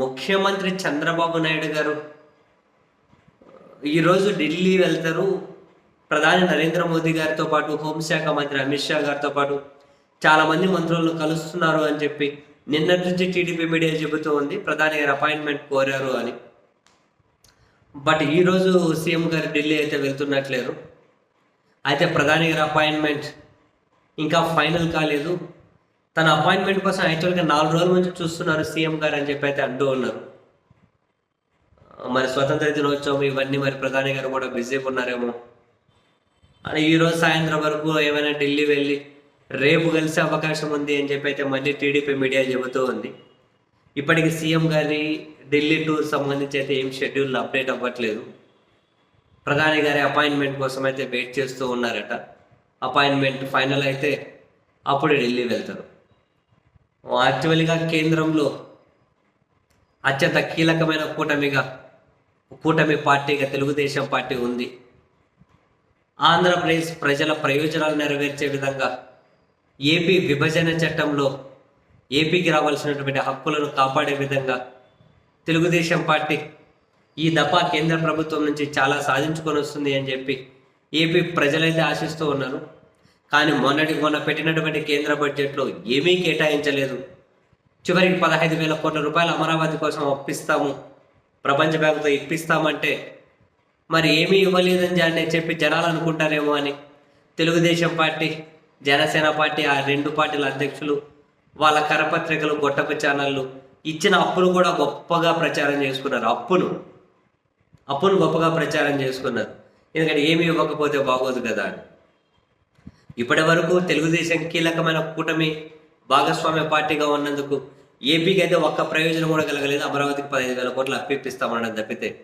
ముఖ్యమంత్రి చంద్రబాబు నాయుడు గారు ఈరోజు ఢిల్లీ వెళ్తారు. ప్రధాని నరేంద్ర మోదీ గారితో పాటు హోంశాఖ మంత్రి అమిత్ షా గారితో పాటు చాలామంది మంత్రులను కలుస్తున్నారు అని చెప్పి నిన్నటి నుంచి టీడీపీ మీడియా చెబుతూ ఉంది. ప్రధాని గారు అపాయింట్మెంట్ కోరారు అని. బట్ ఈరోజు సీఎం గారు ఢిల్లీ అయితే వెళ్తున్నట్లేరు. అయితే ప్రధాని గారి అపాయింట్మెంట్ ఇంకా ఫైనల్ కాలేదు. తన అపాయింట్మెంట్ కోసం యాక్చువల్గా నాలుగు రోజుల నుంచి చూస్తున్నారు సీఎం గారు అని చెప్పి అయితే అంటూ ఉన్నారు. మరి స్వతంత్ర దినోత్సవం ఇవన్నీ మరి ప్రధాని గారు కూడా బిజీగా ఉన్నారేమో. అని ఈరోజు సాయంత్రం వరకు ఏమైనా ఢిల్లీ వెళ్ళి రేపు కలిసే అవకాశం ఉంది అని చెప్పి అయితే మళ్ళీ టీడీపీ మీడియా చెబుతూ ఉంది. ఇప్పటికి సీఎం గారి ఢిల్లీ టూర్ సంబంధించి అయితే ఏం షెడ్యూల్ అప్డేట్ అవ్వట్లేదు. ప్రధాని గారి అపాయింట్మెంట్ కోసం అయితే వెయిట్ చేస్తూ ఉన్నారట. అపాయింట్మెంట్ ఫైనల్ అయితే అప్పుడు ఢిల్లీ వెళ్తారు. యాక్చువల్గా కేంద్రంలో అత్యంత కీలకమైన కూటమిగా కూటమి పార్టీగా తెలుగుదేశం పార్టీ ఉంది. ఆంధ్రప్రదేశ్ ప్రజల ప్రయోజనాలు నెరవేర్చే విధంగా ఏపీ విభజన చట్టంలో ఏపీకి రావాల్సినటువంటి హక్కులను కాపాడే విధంగా తెలుగుదేశం పార్టీ ఈ దఫా కేంద్ర ప్రభుత్వం నుంచి చాలా సాధించుకొని వస్తుంది అని చెప్పి ఏపీ ప్రజలైతే ఆశిస్తూ ఉన్నారు. కానీ మొన్నటి మొన్న పెట్టినటువంటి కేంద్ర బడ్జెట్లో ఏమీ కేటాయించలేదు. చివరికి పదహైదు వేల కోట్ల రూపాయలు అమరావతి కోసం అప్పిస్తాము ప్రపంచ బ్యాంకుతో ఇప్పిస్తామంటే మరి ఏమీ ఇవ్వలేదని చెప్పి జనాలు అనుకుంటారేమో అని. తెలుగుదేశం పార్టీ జనసేన పార్టీ ఆ రెండు పార్టీల అధ్యక్షులు వాళ్ళ కరపత్రికలు గొట్టపు ఛానళ్ళు ఇచ్చిన అప్పును కూడా గొప్పగా ప్రచారం చేసుకున్నారు. అప్పును అప్పును గొప్పగా ప్రచారం చేసుకున్నారు. ఎందుకంటే ఏమీ ఇవ్వకపోతే బాగోదు కదా అని. ఇప్పటి వరకు తెలుగుదేశం కీలకమైన కూటమి భాగస్వామ్య పార్టీగా ఉన్నందుకు ఏపీకి అయితే ఒక్క ప్రయోజనం కూడా కలగలేదు. అమరావతికి పదహైదు వేల కోట్లు అప్పిస్తామన్నది తప్పితే.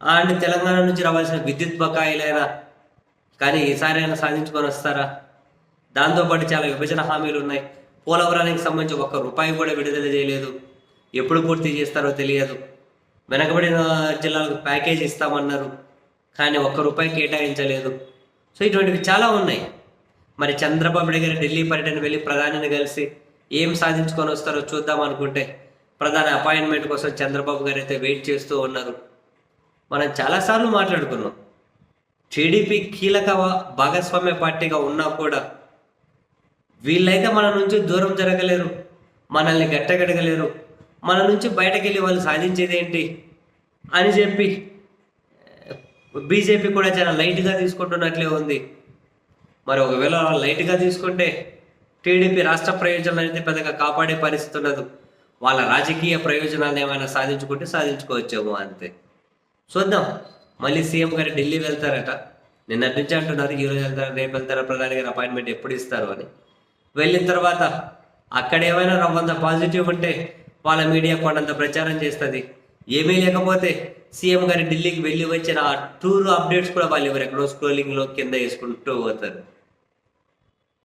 అండ్ తెలంగాణ నుంచి రావాల్సిన విద్యుత్ బకాయిలైనా కానీ ఈసారి అయినా సాధించుకొని వస్తారా? దాంతోపాటు చాలా విభజన హామీలు ఉన్నాయి. పోలవరానికి సంబంధించి ఒక్క రూపాయి కూడా విడుదల చేయలేదు. ఎప్పుడు పూర్తి చేస్తారో తెలియదు. వెనకబడిన జిల్లాలకు ప్యాకేజ్ ఇస్తామన్నారు. కానీ ఒక్క రూపాయి కేటాయించలేదు. సో ఇటువంటివి చాలా ఉన్నాయి. మరి చంద్రబాబు నాయుడు గారు ఢిల్లీ పర్యటన వెళ్ళి ప్రధానిని కలిసి ఏం సాధించుకొని వస్తారో చూద్దాం అనుకుంటే ప్రధాని అపాయింట్మెంట్ కోసం చంద్రబాబు గారు అయితే వెయిట్ చేస్తూ ఉన్నారు. మనం చాలాసార్లు మాట్లాడుకున్నాం. టీడీపీ కీలక భాగస్వామ్య పార్టీగా ఉన్నా కూడా వీళ్ళైతే మన నుంచి దూరం జరగలేరు మనల్ని గట్టగడగలేరు మన నుంచి బయటకు వెళ్ళి వాళ్ళు సాధించేది ఏంటి అని చెప్పి బీజేపీ కూడా చాలా లైట్గా తీసుకుంటున్నట్లే ఉంది. మరి ఒకవేళ లైట్గా తీసుకుంటే టీడీపీ రాష్ట్ర ప్రయోజనాలు అనేది పెద్దగా కాపాడే పరిస్థితి ఉండదు. వాళ్ళ రాజకీయ ప్రయోజనాలు ఏమైనా సాధించుకుంటే సాధించుకోవచ్చేమో అంతే. చూద్దాం. మళ్ళీ సీఎం గారు ఢిల్లీ వెళ్తారట. నిన్నటి నుంచి అంటున్నారు ఈరోజు వెళ్తారా రేపు వెళ్తారా ప్రధాని గారు అపాయింట్మెంట్ ఎప్పుడు ఇస్తారు అని. వెళ్ళిన తర్వాత అక్కడ ఏమైనా రవ్వంత పాజిటివ్ ఉంటే వాళ్ళ మీడియా కొండంత ప్రచారం చేస్తుంది. ఏమీ లేకపోతే సీఎం గారి ఢిల్లీకి వెళ్ళి వచ్చిన ఆ టూర్ అప్డేట్స్ కూడా వాళ్ళు ఎవరు ఎక్కడో స్క్రోలింగ్లో కింద వేసుకుంటూ పోతారు.